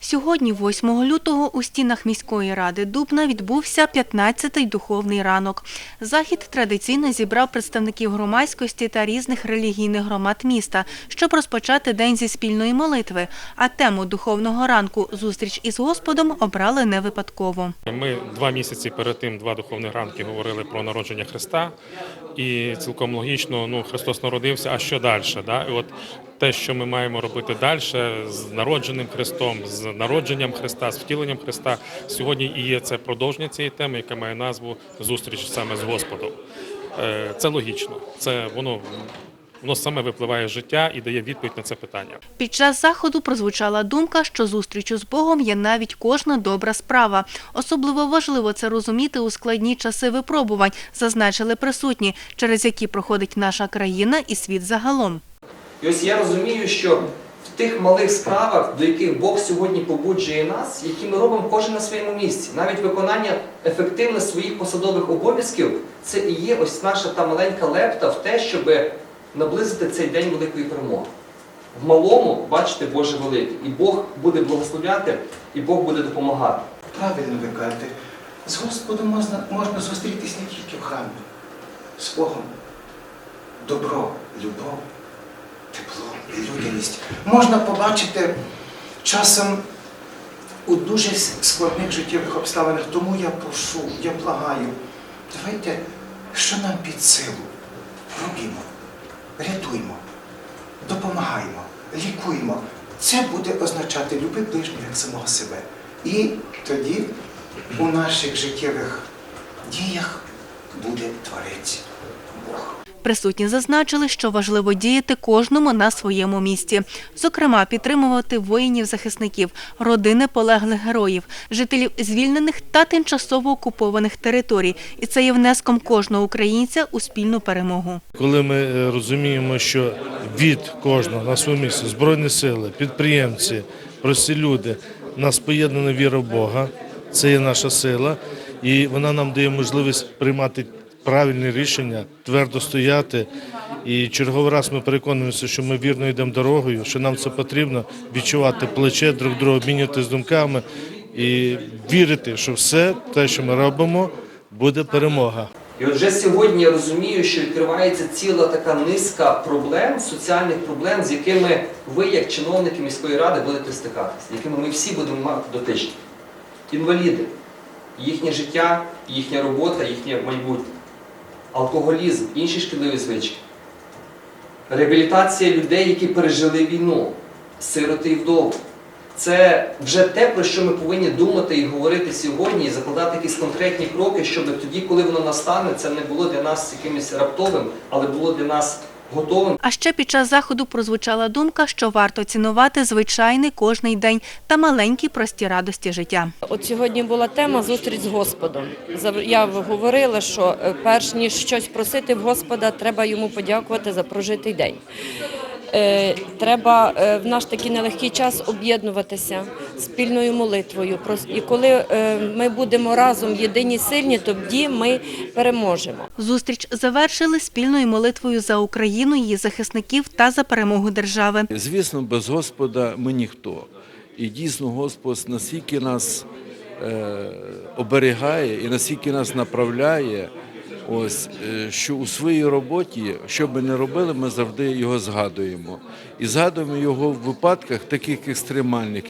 Сьогодні, 8 лютого, у стінах міської ради Дубна відбувся 15-й духовний ранок. Захід традиційно зібрав представників громадськості та різних релігійних громад міста, щоб розпочати день зі спільної молитви. А тему духовного ранку зустріч із Господом обрали не випадково. Ми два місяці перед тим, два духовних ранки, говорили про народження Христа, і цілком логічно, ну Христос народився. А що далі? Да? І от те, що ми маємо робити далі з народженим Христом, з народженням Христа, з втіленням Христа, сьогодні і є це продовження цієї теми, яка має назву Зустріч саме з Господом. Е, Це логічно, це воно. Воно саме випливає з життя і дає відповідь на це питання. Під час заходу прозвучала думка, що зустрічю з Богом є навіть кожна добра справа. Особливо важливо це розуміти у складні часи випробувань, зазначили присутні, через які проходить наша країна і світ загалом. І ось я розумію, що в тих малих справах, до яких Бог сьогодні побуджує нас, які ми робимо кожен на своєму місці, навіть виконання ефективно своїх посадових обов'язків, це і є ось наша та маленька лепта в те, щоб наблизити цей день великої перемоги. В малому бачите Боже велике, і Бог буде благословляти, і Бог буде допомагати. Правильно ви кажете, з Господом можна, можна зустрітись не тільки в храмі, з Богом. Добро, любов, тепло і людяність можна побачити часом у дуже складних життєвих обставинах. Тому я прошу, я благаю, давайте, що нам під силу, робімо, рятуймо, допомагаємо, лікуємо. Це буде означати люби ближнього як самого себе. І тоді у наших життєвих діях буде Творець Бог. Присутні зазначили, що важливо діяти кожному на своєму місці. Зокрема, підтримувати воїнів-захисників, родини полеглих героїв, жителів звільнених та тимчасово окупованих територій. І це є внеском кожного українця у спільну перемогу. Коли ми е, розуміємо, що від кожного на своєму місці збройні сили, підприємці, прості люди, нас поєднана віра в Бога, це є наша сила, і вона нам дає можливість приймати правильні рішення, твердо стояти. І черговий раз ми переконуємося, що ми вірно йдемо дорогою, що нам це потрібно відчувати плече друг друга, обмінюватися думками і вірити, що все те, що ми робимо, буде перемога. І от вже сьогодні я розумію, що відкривається ціла така низка проблем, соціальних проблем, з якими ви, як чиновники міської ради, будете стикатися, з якими ми всі будемо мати дотичні. Інваліди, їхнє життя, їхня робота, їхнє майбутнє, алкоголізм, інші шкідливі звички, реабілітація людей, які пережили війну, сироти і вдови. Це вже те, про що ми повинні думати і говорити сьогодні, і закладати якісь конкретні кроки, щоб тоді, коли воно настане, це не було для нас якимось раптовим, але було для нас готовим. А ще під час заходу прозвучала думка, що варто цінувати звичайний кожний день та маленькі прості радості життя. От сьогодні була тема зустріч з Господом. Я говорила, що е, перш ніж щось просити в Господа, треба йому подякувати за прожитий день. Е, Треба е, в наш такий нелегкий час об'єднуватися спільною молитвою. І коли е, ми будемо разом єдині сильні, тоді ми переможемо. Зустріч завершили спільною молитвою за Україну, її захисників та за перемогу держави. Звісно, без Господа ми ніхто. І дійсно Господь настільки нас оберігає і настільки нас направляє, ось, е, що у своїй роботі, що би не робили, ми завжди його згадуємо. І згадуємо його в випадках таких екстремальних.